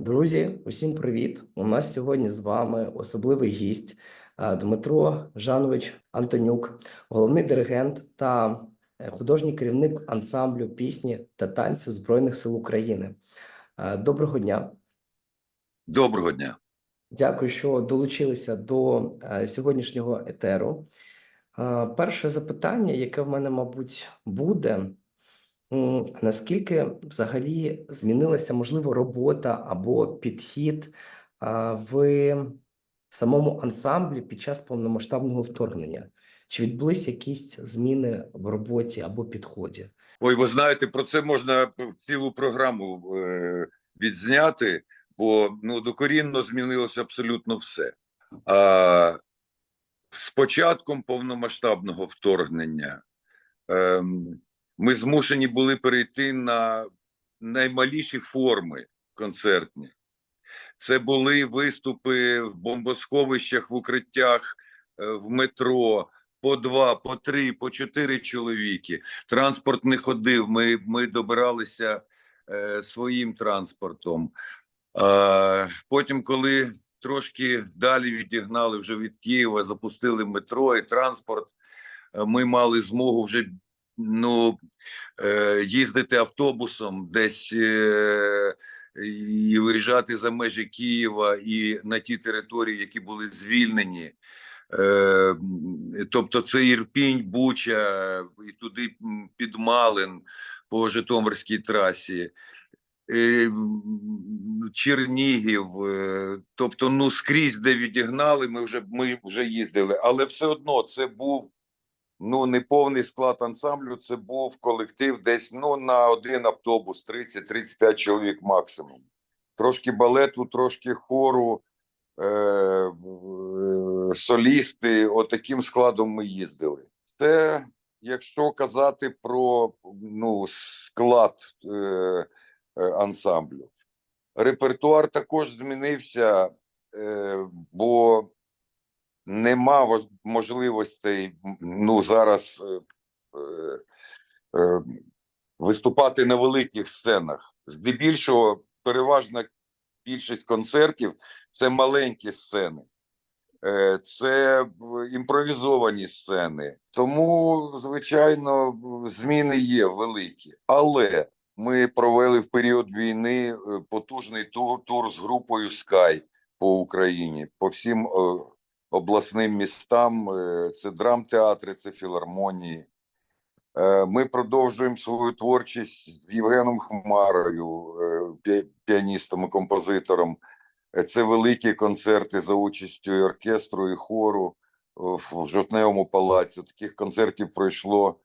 Друзі, усім привіт! У нас сьогодні з вами особливий гість е, Дмитро Жанович Антонюк, головний диригент та е, художній керівник ансамблю пісні та танцю Збройних сил України. Е, Доброго дня! Доброго дня. Дякую, що долучилися до сьогоднішнього етеру. Перше запитання, яке в мене, мабуть, буде. Наскільки взагалі змінилася, можливо, робота або підхід в самому ансамблі під час повномасштабного вторгнення? Чи відбулися якісь зміни в роботі або підході? Ой, ви знаєте, про це можна цілу програму е, відзняти, бо ну докорінно змінилося абсолютно все. А з початком повномасштабного вторгнення ем, ми змушені були перейти на наймаліші форми концертні. Це були виступи в бомбосховищах, в укриттях, е, в метро. По два, по три, по чотири чоловіки. Транспорт не ходив. Ми, ми добиралися е, своїм транспортом. Е, потім, коли трошки далі відігнали вже від Києва, запустили метро і транспорт, е, ми мали змогу вже ну, е, їздити автобусом десь е, і виїжджати за межі Києва і на ті території, які були звільнені. Е, тобто це Ірпінь, Буча, і туди під Малин по Житомирській трасі. Чернігів, тобто, ну скрізь, де відігнали, ми вже ми вже їздили, але все одно це був ну не повний склад ансамблю. Це був колектив десь ну на один автобус, 30-35 чоловік максимум. Трошки балету, трошки хору, е, е, солісти. Отаким складом ми їздили. Це якщо казати про ну склад е, е, ансамблю. Репертуар також змінився, е, бо нема можливостей ну зараз е, е, е, виступати на великих сценах. Здебільшого переважна більшість концертів це маленькі сцени. Е, Це імпровізовані сцени, тому звичайно зміни є великі. Але ми провели в період війни е, потужний тур, тур з групою Sky по Україні, по всім е, обласним містам. Е, Це драмтеатри, це філармонії. Е, Ми продовжуємо свою творчість з Євгеном Хмарою, е, піаністом і композитором. Це великі концерти за участю і оркестру і хору в Жовтневому палаці. Таких концертів пройшло,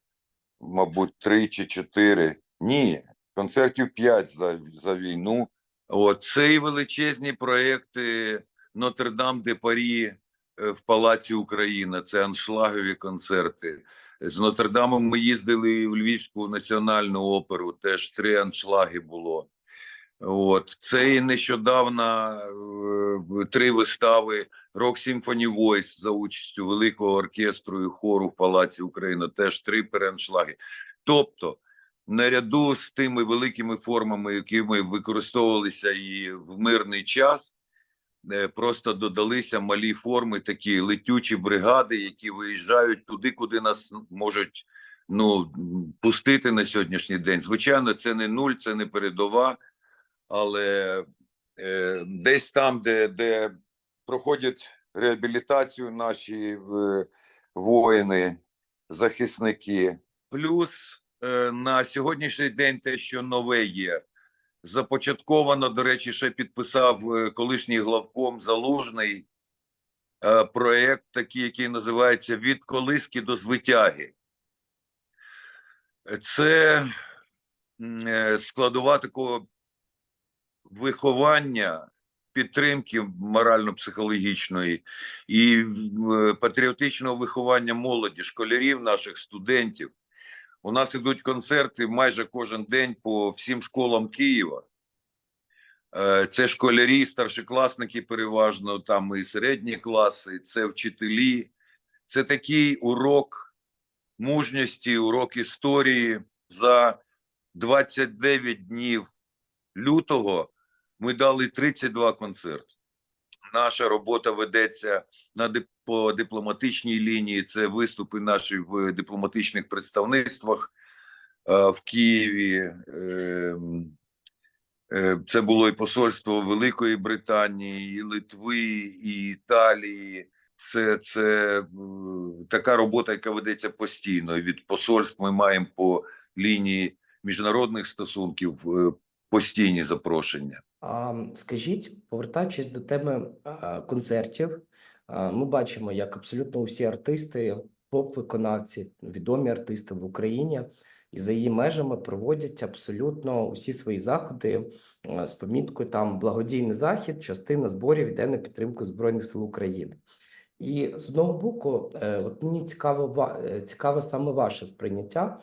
мабуть, три чи чотири. Ні, концертів п'ять за, за війну. От це і величезні проекти Нотр-Дам де Парі в Палаці Україна. Це аншлагові концерти. З Нотр-Дамом ми їздили в Львівську національну оперу. Теж три аншлаги було. От це і нещодавно е, три вистави Rock Symphony Voice за участю великого оркестру і хору в Палаці України. Теж три переаншлаги. Тобто, наряду з тими великими формами, якими використовувалися і в мирний час, е, просто додалися малі форми, такі летючі бригади, які виїжджають туди, куди нас можуть ну пустити на сьогоднішній день. Звичайно, це не нуль, це не передова але е, десь там, де, де проходять реабілітацію наші е, воїни, захисники. Плюс е, на сьогоднішній день те, що нове є. Започатковано, до речі, ще підписав е, колишній главком Залужний е, проект, такий, який називається Від колиски до звитяги. Це е, складова такого виховання, підтримки морально-психологічної і патріотичного виховання молоді, школярів, наших студентів. У нас ідуть концерти майже кожен день по всім школам Києва. Е, Це школярі, старшокласники переважно, там і середні класи, це вчителі. Це такий урок мужності, урок історії за 29 днів лютого Ми дали 32 концерти. Наша робота ведеться на по дипломатичній лінії. Це виступи наші в дипломатичних представництвах е, в Києві. Ем, е, Це було і посольство Великої Британії, і Литви, і Італії. Це, це е, така робота, яка ведеться постійно. Від посольств ми маємо по лінії міжнародних стосунків постійні запрошення. А скажіть, повертаючись до теми концертів, ми бачимо, як абсолютно усі артисти, поп-виконавці, відомі артисти в Україні і за її межами проводять абсолютно усі свої заходи з поміткою там благодійний захід, частина зборів йде на підтримку Збройних сил України. І з одного боку, е, от мені цікаво, е, цікаве саме ваше сприйняття,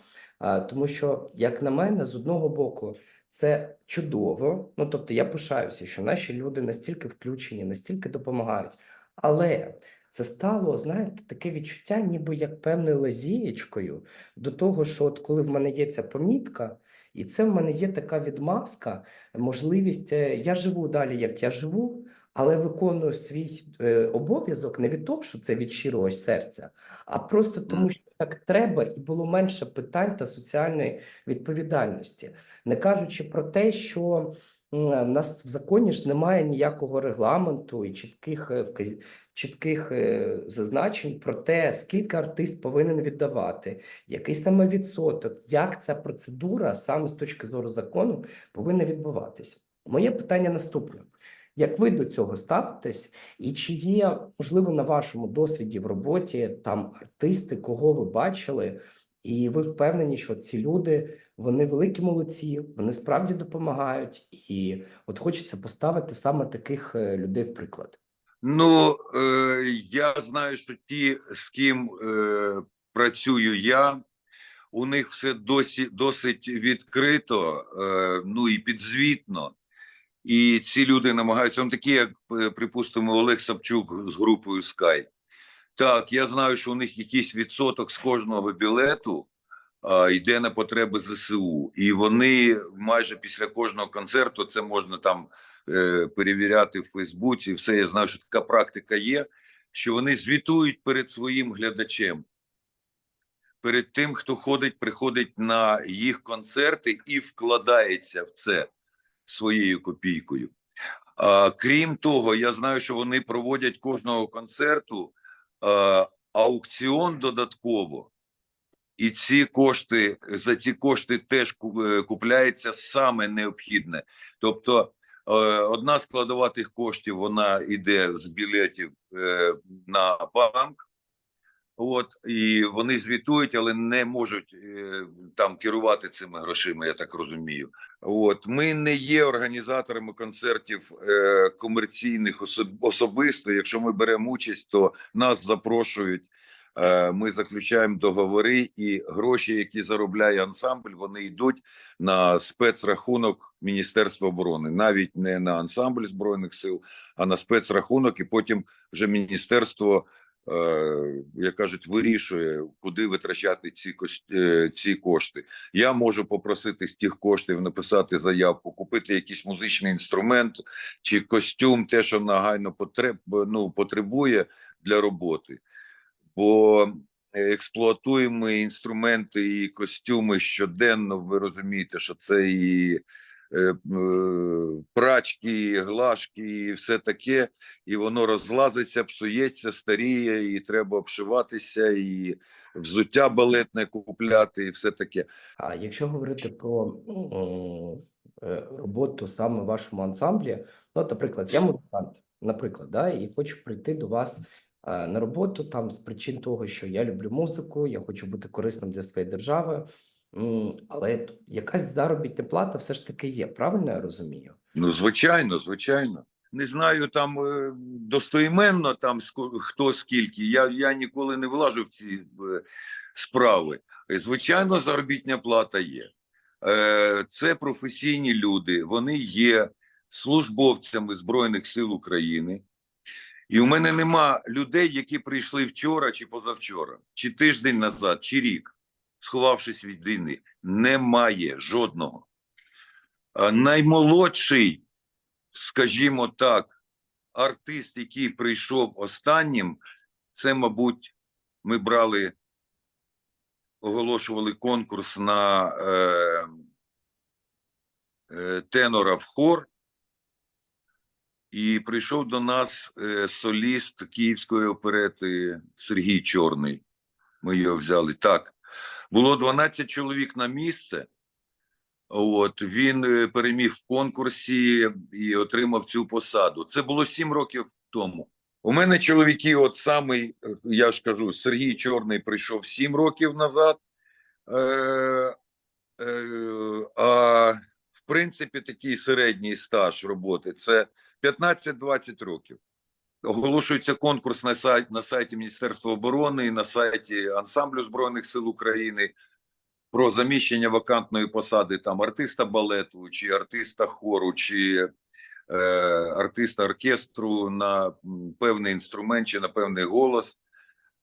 тому що, як на мене, з одного боку, це чудово. Ну тобто, я пишаюся, що наші люди настільки включені, настільки допомагають. Але це стало, знаєте, таке відчуття, ніби як певною лазієчкою до того, що от коли в мене є ця помітка, і це в мене є така відмазка, можливість. е, Я живу далі, як я живу, але виконую свій е, обов'язок не від того, що це від щирого серця, а просто тому, що так треба, і було менше питань та соціальної відповідальності. Не кажучи про те, що в нас в законі ж немає ніякого регламенту і чітких е, чітких е, зазначень про те, скільки артист повинен віддавати, який саме відсоток, як ця процедура саме з точки зору закону повинна відбуватися. Моє питання наступне: як ви до цього ставитесь, і чи є можливо на вашому досвіді в роботі там артисти, кого ви бачили, і ви впевнені, що ці люди вони великі молодці, вони справді допомагають, і от хочеться поставити саме таких е, людей в приклад. Ну, е, я знаю, що ті, з ким е, працюю я, у них все досі досить відкрито, е, ну і підзвітно. І ці люди намагаються, ну, такі, як, е, припустимо, Олег Савчук з групою Sky. Так, я знаю, що у них якийсь відсоток з кожного білету а, йде на потреби ЗСУ. І вони майже після кожного концерту, це можна там е, перевіряти в Фейсбуці, все, я знаю, що така практика є, що вони звітують перед своїм глядачем, перед тим, хто ходить, приходить на їх концерти і вкладається в це своєю копійкою. А, крім того, я знаю, що вони проводять кожного концерту аукціон додатково, і ці кошти за ці кошти теж е, купляється саме необхідне. Тобто, е, одна складова тих коштів вона йде з білетів е, на банк. От і вони звітують, але не можуть е, там керувати цими грошима, я так розумію. От ми не є організаторами концертів е, комерційних особ- особисто. Якщо ми беремо участь, то нас запрошують. Е, ми заключаємо договори, і гроші, які заробляє ансамбль, вони йдуть на спецрахунок Міністерства оборони, навіть не на ансамбль збройних сил, а на спецрахунок, і потім вже міністерство як кажуть, вирішує, куди витрачати ці е, ці кошти. Я можу попросити з тих коштів написати заявку, купити якийсь музичний інструмент чи костюм, те, що нагайно потреб, ну, потребує для роботи. Бо експлуатуємо інструменти і костюми щоденно. Ви розумієте, що це і е, е, прачки, і глажки, і все таке, і воно розлазиться, псується, старіє, і треба обшиватися, і взуття балетне купляти, і все таке. А якщо говорити про е, роботу саме в вашому ансамблі, ну, наприклад, я музикант, наприклад, да, і хочу прийти до вас е, на роботу там з причин того, що я люблю музику, я хочу бути корисним для своєї держави, але якась заробітна плата все ж таки є, правильно я розумію? Ну, звичайно, звичайно. Не знаю там е, достойменно там хто скільки. Я, я ніколи не влажу в ці е, справи. Е, Звичайно, заробітня плата є. Це професійні люди, вони є службовцями Збройних сил України. І у мене нема людей, які прийшли вчора чи позавчора, чи тиждень назад, чи рік, сховавшись від війни. Немає жодного. Наймолодший скажімо так, артист, який прийшов останнім, це, мабуть, ми брали, оголошували конкурс на е, е, тенора в хор. І прийшов до нас е, соліст Київської оперети Сергій Чорний. Ми його взяли. Так. Було 12 чоловік на місце. От він е, переміг в конкурсі і отримав цю посаду. Це було 7 років тому. У мене чоловіки, от самий, е, я ж кажу, Сергій Чорний прийшов 7 років назад. Е, е, а в принципі, такий середній стаж роботи це 15-20 років. Оголошується конкурс на сайті, на сайті Міністерства оборони і на сайті ансамблю Збройних сил України про заміщення вакантної посади там артиста балету, чи артиста хору, чи е, артиста оркестру на певний інструмент чи на певний голос.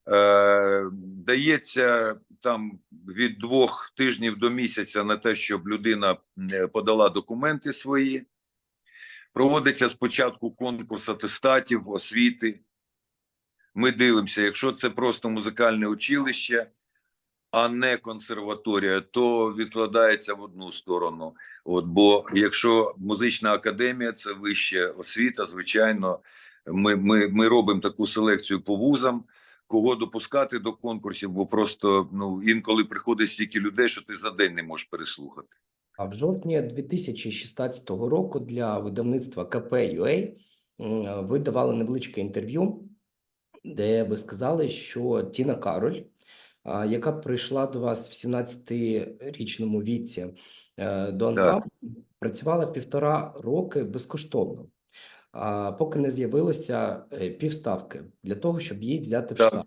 Е, дається там від двох тижнів до місяця на те, щоб людина подала документи свої. Проводиться спочатку конкурс атестатів, освіти. Ми дивимося, якщо це просто музикальне училище, а не консерваторія, то відкладається в одну сторону. От, бо якщо музична академія це вища освіта, звичайно, ми, ми, ми робимо таку селекцію по вузам, кого допускати до конкурсів, бо просто ну, інколи приходить стільки людей, що ти за день не можеш переслухати. А в жовтні 2016 року для видавництва КП.UA м, ви давали невеличке інтерв'ю, де ви сказали, що Тіна Кароль, яка прийшла до вас в 17-річному віці е, до ансамблю, працювала півтора роки безкоштовно, поки не з'явилося е, півставки для того, щоб її взяти в штат.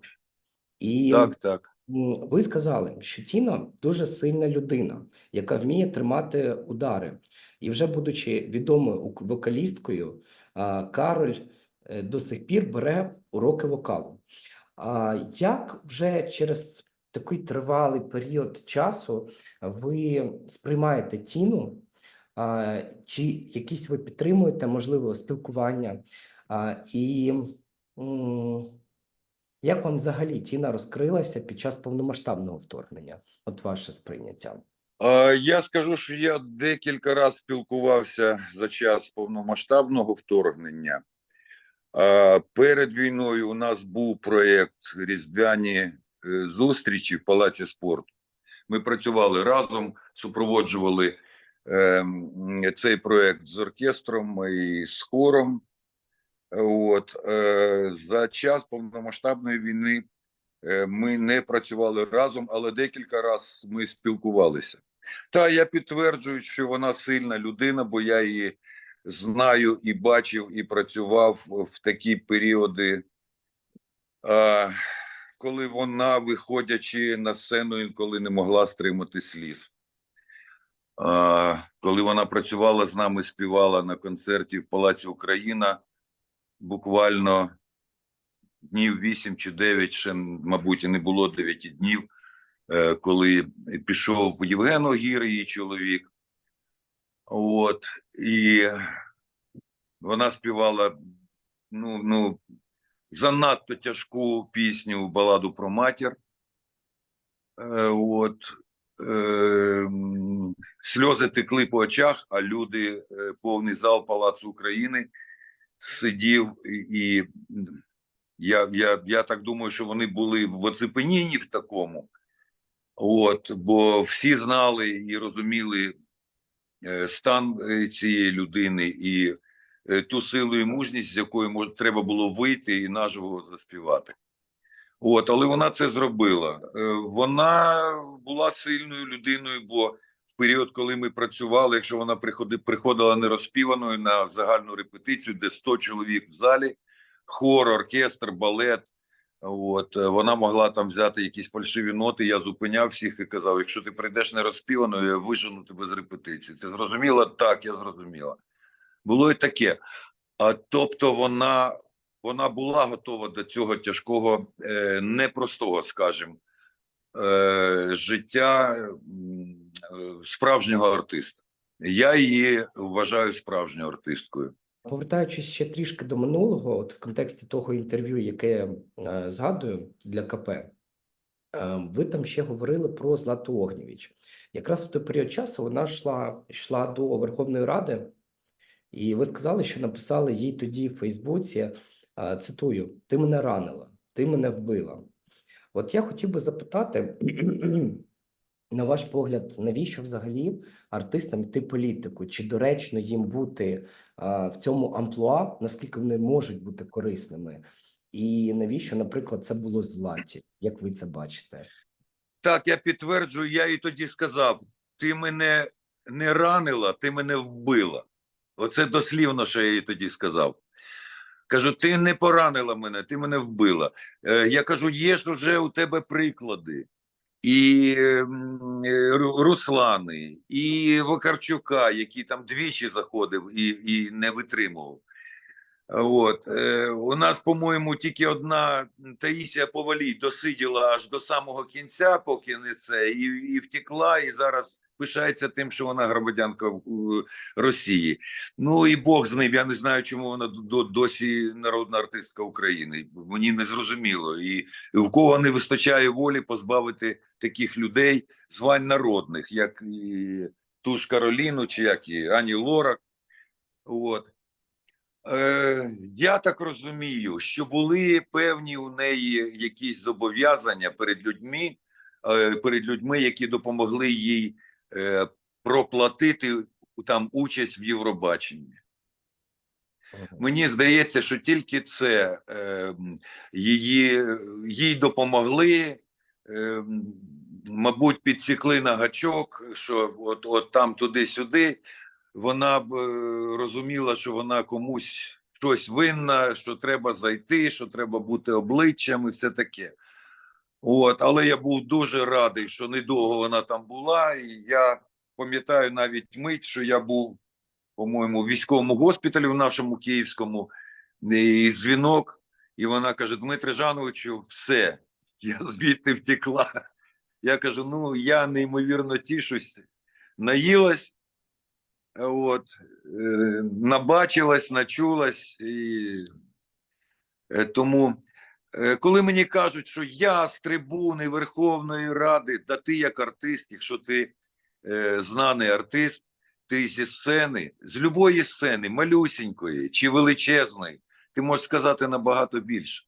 І Так, так. Ви сказали, що Тіна дуже сильна людина, яка вміє тримати удари. І вже будучи відомою вокалісткою, Кароль е, до сих пір бере уроки вокалу. А як вже через такий тривалий період часу ви сприймаєте Тіну? Чи якісь ви підтримуєте, можливо, спілкування? І як вам взагалі Тіна розкрилася під час повномасштабного вторгнення? От ваше сприйняття. Я скажу, що я декілька разів спілкувався за час повномасштабного вторгнення. Перед війною у нас був проєкт Різдвяні е, зустрічі в Палаці спорту. Ми працювали разом, супроводжували е, цей проєкт з оркестром і з хором. От е, за час повномасштабної війни е, ми не працювали разом, але декілька разів ми спілкувалися. Та я підтверджую, що вона сильна людина, бо я її знаю і бачив, і працював в такі періоди, коли вона, виходячи на сцену, інколи не могла стримати сліз. Коли вона працювала з нами, співала на концерті в Палаці Україна, буквально днів 8 чи 9, ще, мабуть, і не було 9 днів, е, коли пішов Євген Огір, її чоловік. От, і вона співала ну, ну, занадто тяжку пісню баладу про матір. Е, От, е, сльози текли по очах, а люди, е, повний зал Палацу України сидів і. я, я, я так думаю, що вони були в оцепенінні в такому. От, бо всі знали і розуміли е, стан е, цієї людини і е, ту силу і мужність, з якою треба було вийти і наживо заспівати. От, але вона це зробила. Вона була сильною людиною, бо в період, коли ми працювали, якщо вона приходила нерозпіваною на загальну репетицію, де 100 чоловік в залі, хор, оркестр, балет. От вона могла там взяти якісь фальшиві ноти. Я зупиняв всіх і казав: якщо ти прийдеш нерозпіваною, я вижену тебе з репетиції. Ти зрозуміла? Так, я зрозуміла. Було і таке. А тобто, вона, вона була готова до цього тяжкого, е, непростого, скажімо, е, життя справжнього артиста. Я її вважаю справжньою артисткою. Повертаючись ще трішки до минулого, от в контексті того інтерв'ю, яке е, згадую для КП, е, ви там ще говорили про Злату Огнєвіч. Якраз в той період часу вона йшла, йшла до Верховної Ради, і ви сказали, що написали їй тоді в Фейсбуці, е, цитую: Ти мене ранила, ти мене вбила. От я хотів би запитати, на ваш погляд, навіщо взагалі артистам йти політику? Чи доречно їм бути а, в цьому амплуа, наскільки вони можуть бути корисними? І навіщо, наприклад, це було Златі? Як ви це бачите? Так, я підтверджую, я і тоді сказав: ти мене не ранила, ти мене вбила. Оце дослівно, що я їй тоді сказав. Кажу, ти не поранила мене, ти мене вбила. Е, я кажу, є ж вже у тебе приклади. І е, Ру- Руслани, і Вакарчука, який там двічі заходив і, і не витримував. От е, у нас, по-моєму, тільки одна Таїсія Повалій досиділа аж до самого кінця, поки не це, і, і втекла, і зараз пишається тим, що вона громадянка Росії. Ну і Бог з ним. Я не знаю, чому вона досі народна артистка України. Мені не зрозуміло. І в кого не вистачає волі позбавити таких людей звань народних, як і ту ж Кароліну, чи як і Ані Лорак. От. Е, я так розумію, що були певні у неї якісь зобов'язання перед людьми, е, перед людьми, які допомогли їй е, проплатити там участь в Євробаченні. Мені здається, що тільки це е, її, їй допомогли, е, мабуть, підсікли на гачок, що от, от там туди-сюди. Вона б е, розуміла, що вона комусь щось винна, що треба зайти, що треба бути обличчям і все таке. От, але я був дуже радий, що недовго вона там була. І я пам'ятаю навіть мить, що я був, по-моєму, в військовому госпіталі в нашому київському, і дзвінок, і вона каже: Дмитре Жановичу, все, я звідти втекла. Я кажу: ну, я неймовірно тішусь, наїлась. От, е, набачилась, начулась, і е, тому, е, коли мені кажуть, що я з трибуни Верховної Ради, та ти як артист, якщо ти е, знаний артист, ти зі сцени, з любої сцени, малюсінької чи величезної, ти можеш сказати набагато більше,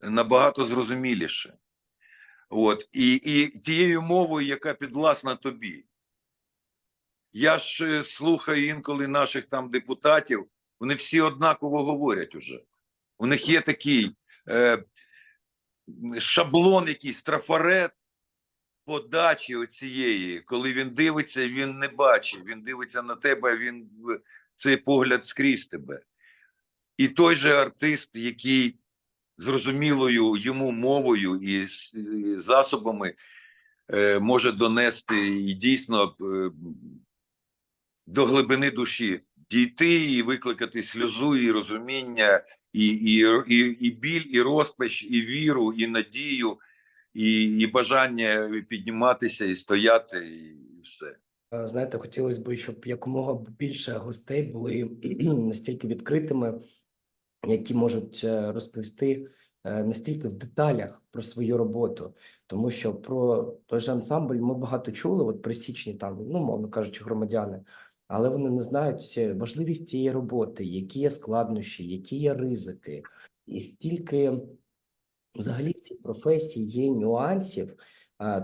набагато зрозуміліше. От, і, і тією мовою, яка підвласна тобі. Я ж е, слухаю інколи наших там депутатів, вони всі однаково говорять уже. У них є такий е, шаблон, якийсь трафарет подачі оцієї, коли він дивиться, він не бачить, він дивиться на тебе, він цей погляд скрізь тебе. І той же артист, який зрозумілою йому мовою і засобами е, може донести і дійсно е, до глибини душі дійти і викликати сльозу, і розуміння, і, і, і, і біль, і розпач, і віру, і надію, і, і бажання підніматися і стояти, і все. Е, Знаєте, хотілося б, щоб якомога більше гостей були настільки відкритими, які можуть е, розповісти е, настільки в деталях про свою роботу, тому що про той же ансамбль ми багато чули, от присічні там, ну мовно кажучи, громадяни, але вони не знають важливість цієї роботи, які є складнощі, які є ризики, і стільки взагалі в цій професії є нюансів,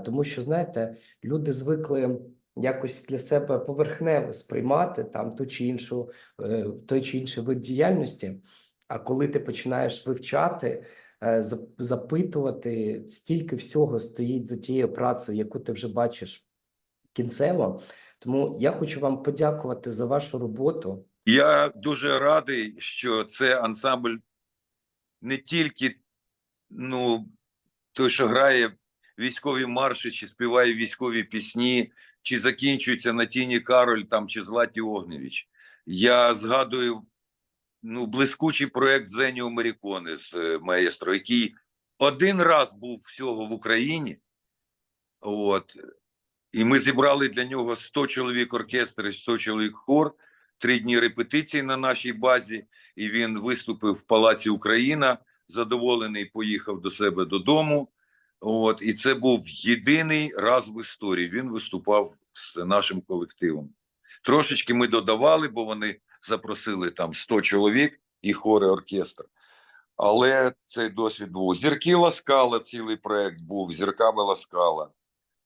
тому що знаєте, люди звикли якось для себе поверхнево сприймати там ту чи іншу е, той чи інший вид діяльності. А коли ти починаєш вивчати, е, запитувати, стільки всього стоїть за тією працею, яку ти вже бачиш кінцево. Тому я хочу вам подякувати за вашу роботу. Я дуже радий, що це ансамбль не тільки ну, той, що грає військові марші, чи співає військові пісні, чи закінчується на Тіні Кароль там, чи Златі Огневіч. Я згадую ну, блискучий проект Зеніо Марікони з е, маестро, який один раз був всього в Україні. От, і ми зібрали для нього 100 чоловік оркестр і 100 чоловік хор. три дні репетицій на нашій базі, і він виступив в Палаці Україна. Задоволений, поїхав до себе додому. От, і це був єдиний раз в історії. Він виступав з нашим колективом. Трошечки ми додавали, бо вони запросили там 100 чоловік і хори оркестр. Але цей досвід був. Зірки Ласкала, цілий проект був, зірками Ласкала.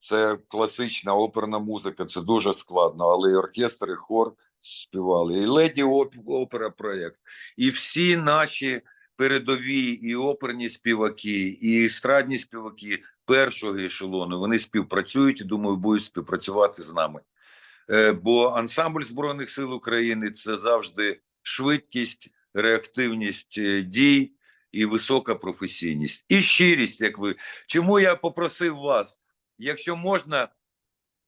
Це класична оперна музика, це дуже складно, але і оркестр, і хор співали, і леді оп- опера проект. І всі наші передові і оперні співаки, і естрадні співаки першого ешелону, вони співпрацюють і думаю, будуть співпрацювати з нами. Е, Бо ансамбль Збройних сил України це завжди швидкість, реактивність е, дій і висока професійність. І щирість, як ви. Чому я попросив вас, якщо можна,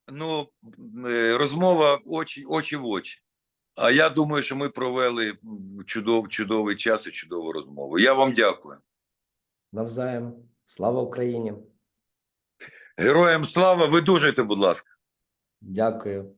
ну, е, розмова очі, очі в очі. А я думаю, що ми провели чудов, чудовий час і чудову розмову. Я вам дякую. Навзаєм. Слава Україні! Героям слава, видужуйте, будь ласка. Дякую.